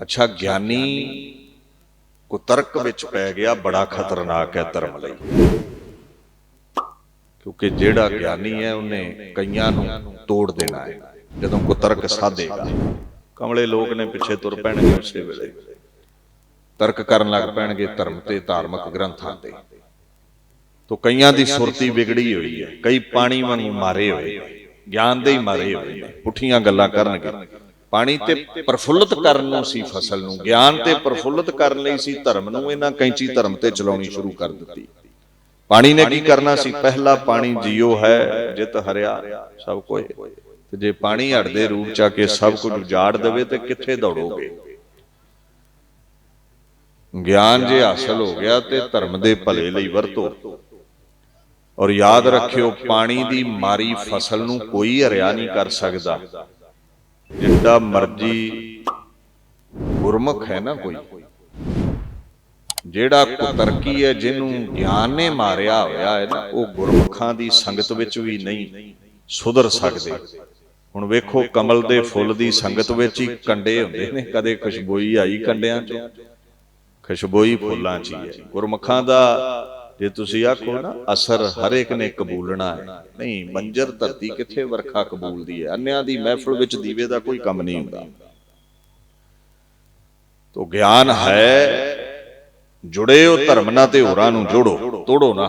ਅੱਛਾ, ਗਿਆਨੀ ਕੋ ਤਰਕ ਵਿੱਚ ਪੈ ਗਿਆ, ਬੜਾ ਖਤਰਨਾਕ ਹੈ ਧਰਮ ਲਈ। ਕਿਉਂਕਿ ਜਿਹੜਾ ਗਿਆਨੀ ਹੈ, ਉਹਨੇ ਕਈਆਂ ਨੂੰ ਤੋੜ ਦੇਣਾ ਹੈ, ਜਦੋਂ ਕੋ ਤਰਕ ਸਾਧੇਗਾ। ਕਮਲੇ ਲੋਕ ਨੇ ਪਿੱਛੇ ਤੁਰ ਪੈਣਗੇ ਉਸੇ ਵੇਲੇ। ਤਰਕ ਕਰਨ ਲੱਗ ਪੈਣਗੇ ਧਰਮ ਤੇ ਧਾਰਮਿਕ ਗ੍ਰੰਥਾਂ ਤੇ। ਤੋ ਕਈਆਂ ਦੀ ਸੁਰਤੀ ਵਿਗੜੀ ਹੋਈ ਹੈ, ਕਈ ਪਾਣੀ ਵਾਂਗੂ ਮਾਰੇ ਹੋਏ, ਗਿਆਨ ਦੇ ਹੀ ਮਾਰੇ ਹੋਏ ਨੇ, ਪੁੱਠੀਆਂ ਗੱਲਾਂ ਕਰਨਗੇ। ਪਾਣੀ ਤੇ ਪ੍ਰਫੁੱਲਤ ਕਰਨ ਨੂੰ ਸੀ ਫਸਲ ਨੂੰ ਗਿਆਨ ਤੇ ਪ੍ਰਫੁੱਲਤ ਕਰਨ ਲਈ ਸੀ ਧਰਮ ਨੂੰ ਇਹਨਾਂ ਕੈਂਚੀ ਧਰਮ ਤੇ ਚਲਾਉਣੀ ਸ਼ੁਰੂ ਕਰ ਦਿੱਤੀ। ਪਾਣੀ ਨੇ ਕੀ ਕਰਨਾ ਸੀ? ਪਹਿਲਾ ਪਾਣੀ ਜੀਓ ਹੈ ਜਿਤ ਹਰਿਆ ਸਭ ਕੋਈ ਤੇ ਜੇ ਪਾਣੀ ਹੜਦੇ ਰੂਪ ਚ ਆ ਕੇ ਸਭ ਕੁਝ ਉਜਾੜ ਦੇਵੇ ਤੇ ਕਿੱਥੇ ਦੌੜੋਗੇ? ਗਿਆਨ ਜੇ ਹਾਸਲ ਹੋ ਗਿਆ ਤੇ ਧਰਮ ਦੇ ਭਲੇ ਲਈ ਵਰਤੋ। ਔਰ ਯਾਦ ਰੱਖਿਓ ਪਾਣੀ ਦੀ ਮਾਰੀ ਫਸਲ ਨੂੰ ਕੋਈ ਹਰਿਆ ਨਹੀਂ ਕਰ ਸਕਦਾ। ਜਿੱਡਾ ਮਰਜ਼ੀ ਗੁਰਮੁਖ ਹੈ ਨਾ ਕੋਈ। ਜਿਹੜਾ ਕੁਤਰਕੀ ਹੈ, ਜਿਹਨੂੰ ਗਿਆਨ ਨੇ ਮਾਰਿਆ ਹੋਇਆ ਹੈ ਨਾ, ਉਹ ਗੁਰਮੁਖਾਂ ਦੀ ਸੰਗਤ ਵਿੱਚ ਵੀ ਨਹੀਂ ਸੁਧਰ ਸਕਦੇ। ਹੁਣ ਵੇਖੋ, ਕਮਲ ਦੇ ਫੁੱਲ ਦੀ ਸੰਗਤ ਵਿੱਚ ਹੀ ਕੰਡੇ ਹੁੰਦੇ ਨੇ, ਕਦੇ ਖੁਸ਼ਬੋਈ ਆਈ ਕੰਡਿਆਂ 'ਚ, ਖੁਸ਼ਬੋਈ ਫੁੱਲਾਂ 'ਚ ਹੀ ਹੈ। ਗੁਰਮੁਖਾਂ ਦਾ ਜੇ ਤੁਸੀਂ ਆਖੋ ਨਾ ਅਸਰ ਹਰ ਇੱਕ ਨੇ ਕਬੂਲਣਾ ਹੈ। ਨਹੀਂ ਮੰਜਰ ਧਰਤੀ ਕਿੱਥੇ ਵਰਖਾ ਕਬੂਲਦੀ ਹੈ? ਅੰਨਿਆਂ ਦੀ ਮਹਿਫਲ ਵਿੱਚ ਦੀਵੇ ਦਾ ਕੋਈ ਕੰਮ ਨਹੀਂ ਹੁੰਦਾ। ਤੋ ਗਿਆਨ ਹੈ ਜੁੜੇ ਹੋ ਧਰਮ ਨਾਲ ਤੇ ਹੋਰਾਂ ਨੂੰ ਜੋੜੋ। ਤੋੜੋ ਨਾ।